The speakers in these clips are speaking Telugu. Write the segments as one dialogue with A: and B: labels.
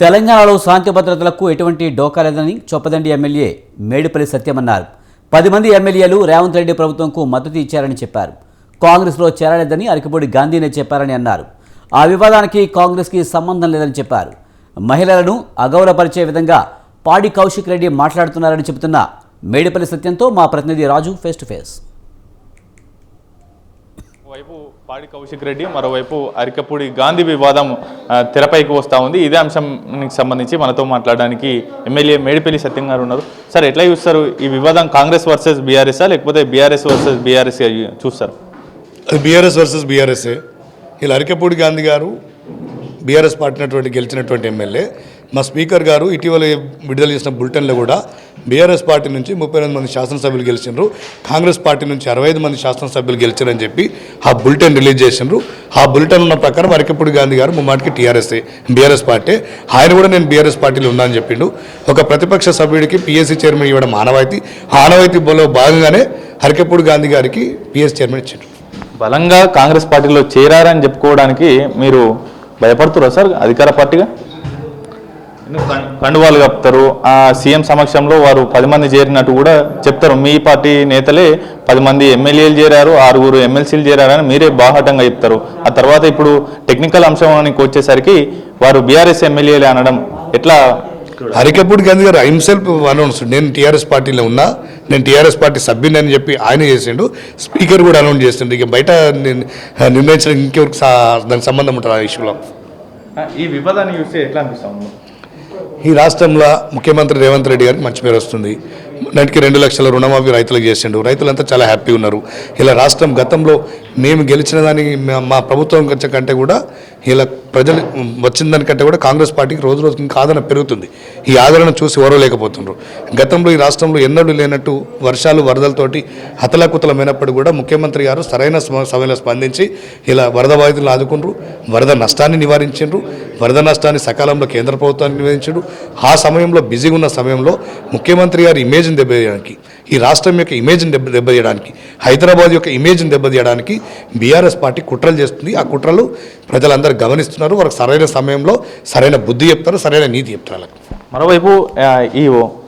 A: తెలంగాణలో శాంతి భద్రతలకు ఎటువంటి డోకా లేదని చొప్పదండి ఎమ్మెల్యే మేడిపల్లి సత్యమన్నారు. పది మంది ఎమ్మెల్యేలు రేవంత్ రెడ్డి ప్రభుత్వంకు మద్దతు ఇచ్చారని చెప్పారు. కాంగ్రెస్లో చేరలేదని అరకిపూడి గాంధీనే చెప్పారని అన్నారు. ఆ వివాదానికి కాంగ్రెస్కి సంబంధం లేదని చెప్పారు. మహిళలను అగౌరవపరిచే విధంగా పాడి కౌశిక్ రెడ్డి మాట్లాడుతున్నారని చెబుతున్న మేడిపల్లి సత్యంతో మా ప్రతినిధి రాజు ఫేస్ టు ఫేస్
B: వైపు పాడి కౌశిక్ రెడ్డి మరోవైపు అరికపూడి గాంధీ వివాదం తెరపైకి వస్తూ ఉంది. ఇదే అంశానికి సంబంధించి మనతో మాట్లాడడానికి ఎమ్మెల్యే మేడిపల్లి సత్యం గారు ఉన్నారు. సార్ ఎట్లా చూస్తారు? ఈ వివాదం కాంగ్రెస్ వర్సెస్ బీఆర్ఎస్ లేకపోతే బీఆర్ఎస్ వర్సెస్ బీఆర్ఎస్ చూస్తారు?
C: అది బీఆర్ఎస్ వర్సెస్ బీఆర్ఎస్ఏ. ఇలా అరికపూడి గాంధీ గారు బీఆర్ఎస్ పార్టీ గెలిచినటువంటి ఎమ్మెల్యే. మా స్పీకర్ గారు ఇటీవల విడుదల చేసిన బులెటిన్లో కూడా బీఆర్ఎస్ పార్టీ నుంచి ముప్పై ఎనిమిది మంది శాసనసభ్యులు గెలిచినారు. కాంగ్రెస్ పార్టీ నుంచి అరవై ఐదు మంది శాసనసభ్యులు గెలిచారని చెప్పి ఆ బులెటిన్ రిలీజ్ చేసినారు. ఆ బులెటిన్ ఉన్న ప్రకారం అరికెపూడి గాంధీ గారు ముమ్మాటికి టీఆర్ఎస్ఏ బీఆర్ఎస్ పార్టీ. ఆయన కూడా నేను బీఆర్ఎస్ పార్టీలో ఉన్నానని చెప్పిండు. ఒక ప్రతిపక్ష సభ్యుడికి పిఎస్సీ చైర్మన్ ఇవ్వడం ఆనవాయితీ. ఆనవాయితీ ఆనవాయితీలో భాగంగానే హరికెపూడి గాంధీ గారికి పిఎస్ చైర్మన్ ఇచ్చిండు.
B: బలంగా కాంగ్రెస్ పార్టీలో చేరారని చెప్పుకోవడానికి మీరు భయపడుతురా సార్ అధికార పార్టీగా? కండువాలు కప్తారు ఆ సీఎం సమక్షంలో వారు పది మంది చేరినట్టు కూడా చెప్తారు. మీ పార్టీ నేతలే పది మంది ఎమ్మెల్యేలు చేరారు ఆరుగురు ఎమ్మెల్సీలు చేరారని మీరే బాహాటంగా చెప్తారు. ఆ తర్వాత ఇప్పుడు టెక్నికల్ అంశానికి వచ్చేసరికి వారు బీఆర్ఎస్ ఎమ్మెల్యేలే అనడం ఎట్లా?
C: హరికపూడి గాంధీ గారు హిమ్సెల్ఫ్ అనౌన్స్ నేను టీఆర్ఎస్ పార్టీలో ఉన్నా నేను టీఆర్ఎస్ పార్టీ సభ్యుని అని చెప్పి ఆయన చేసిండు. స్పీకర్ కూడా అనౌన్స్ చేసిండు. ఇక బయట నిర్- నిర్ణయించడం ఇంకెవరికి దానికి సంబంధం ఉంటుంది ఆ ఇష్యూలో?
B: ఈ వివాదాన్ని చూస్తే ఎట్లా అనిపిస్తుంది
C: ఈ రాష్ట్రంలో ముఖ్యమంత్రి రేవంత్ రెడ్డి గారికి మంచి పేరు వస్తుంది. నాటికి రెండు లక్షల రుణమాఫీ రైతులకు చేసిండు. రైతులంతా చాలా హ్యాపీ ఉన్నారు. ఇలా రాష్ట్రం గతంలో మేము గెలిచిన దానికి మా- మా ప్రభుత్వం కంటే కూడా ఇలా ప్రజలు వచ్చిన దానికంటే కూడా కాంగ్రెస్ పార్టీకి రోజు రోజుకి ఇంకా ఆదరణ పెరుగుతుంది. ఈ ఆదరణ చూసి ఓరలేకపోతున్నారు గతంలో ఈ రాష్ట్రంలో ఎన్నడూ లేనట్టు వర్షాలు వరదలతోటి హతలాకుతలమైనప్పుడు కూడా ముఖ్యమంత్రి గారు సరైన సమయంలో స్పందించి ఇలా వరద బాధితులను ఆదుకుండ్రు. వరద నష్టాన్ని నివారించిండ్రు. వరద నష్టాన్ని సకాలంలో కేంద్ర ప్రభుత్వాన్ని నివేదించాడు ఆ సమయంలో బిజీగా ఉన్న సమయంలో ముఖ్యమంత్రి గారి ఇమేజ్ని దెబ్బతీయడానికి ఈ రాష్ట్రం యొక్క ఇమేజ్ని దెబ్బ దెబ్బతీయడానికి హైదరాబాద్ యొక్క ఇమేజ్ని దెబ్బతీయడానికి బీఆర్ఎస్ పార్టీ కుట్రలు చేస్తుంది. ఆ కుట్రలు ప్రజలందరూ గమనిస్తున్నారు. వారికి సరైన సమయంలో సరైన బుద్ధి చెప్తారు సరైన నీతి చెప్తారు వాళ్ళకి.
B: మరోవైపు ఈ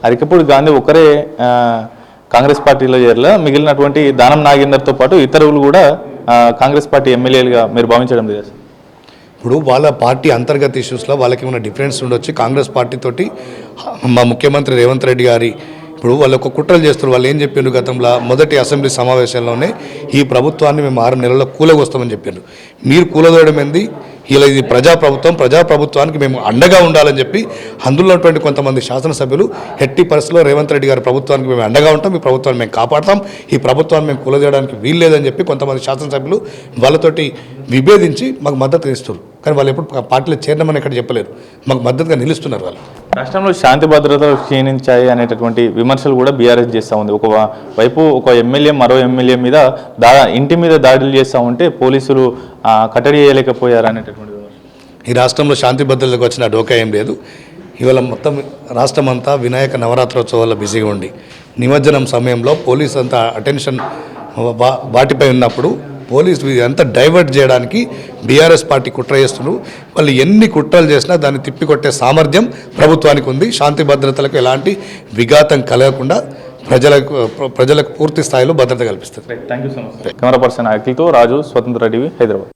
B: అరికపూడి గాంధీ ఒకరే కాంగ్రెస్ పార్టీలో చేరల. మిగిలినటువంటి దానం నాగేందర్తో పాటు ఇతరులు కూడా కాంగ్రెస్ పార్టీ ఎమ్మెల్యేలుగా మీరు భావించడం లేదు. సార్
C: ఇప్పుడు వాళ్ళ పార్టీ అంతర్గత ఇష్యూస్లో వాళ్ళకి ఏమైనా డిఫరెన్స్ ఉండొచ్చు? కాంగ్రెస్ పార్టీ తోటి మా ముఖ్యమంత్రి రేవంత్ రెడ్డి గారి ఇప్పుడు వాళ్ళు ఒక కుట్రలు చేస్తారు వాళ్ళు ఏం చెప్పిండ్రు గతంలో? మొదటి అసెంబ్లీ సమావేశంలోనే ఈ ప్రభుత్వాన్ని మేము ఆరు నెలల్లో కూలగొస్తామని చెప్పారు మీరు కూలదోయడం ఏంది? ఇలా ఇది ప్రజాప్రభుత్వం ప్రజాప్రభుత్వానికి మేము అండగా ఉండాలని చెప్పి అందులో ఉన్నటువంటి కొంతమంది శాసనసభ్యులు హెట్టి పరిస్థితిలో రేవంత్ రెడ్డి గారి ప్రభుత్వానికి మేము అండగా ఉంటాం ఈ ప్రభుత్వాన్ని మేము కాపాడతాం ఈ ప్రభుత్వాన్ని మేము కూలదేయడానికి వీల్లేదని చెప్పి కొంతమంది శాసనసభ్యులు వాళ్ళతోటి విభేదించి మాకు మద్దతు ఇస్తారు కానీ వాళ్ళు ఎప్పుడు పార్టీలో చేరడమని ఎక్కడ చెప్పలేరు. మాకు మద్దతుగా నిలుస్తున్నారు వాళ్ళు.
B: రాష్ట్రంలో శాంతి భద్రతలు క్షీణించాయి అనేటటువంటి విమర్శలు కూడా బీఆర్ఎస్ చేస్తూ ఉంది. ఒక వైపు ఒక ఎమ్మెల్యే మరో ఎమ్మెల్యే మీద దా ఇంటి మీద దాడులు చేస్తూ ఉంటే పోలీసులు కట్టడి చేయలేకపోయారు అనేటటువంటి
C: ఈ రాష్ట్రంలో శాంతి భద్రతలకు వచ్చిన డోకా ఏం లేదు. ఇవాళ మొత్తం రాష్ట్రం అంతా వినాయక నవరాత్రోత్సవాల్లో బిజీగా ఉండి నిమజ్జనం సమయంలో పోలీస్ అంతా అటెన్షన్ వాటిపై ఉన్నప్పుడు పోలీసు అంతా డైవర్ట్ చేయడానికి బీఆర్ఎస్ పార్టీ కుట్ర చేస్తున్నారు. వాళ్ళు ఎన్ని కుట్రలు చేసినా దాన్ని తిప్పికొట్టే సామర్థ్యం ప్రభుత్వానికి ఉంది. శాంతి భద్రతలకు ఎలాంటి విఘాతం కలగకుండా ప్రజలకు ప్రజలకు పూర్తి స్థాయిలో భద్రత కల్పిస్తుంది.
B: Thank you so much camera person అఖిల్తో Raju స్వతంత్ర టీవీ హైదరాబాద్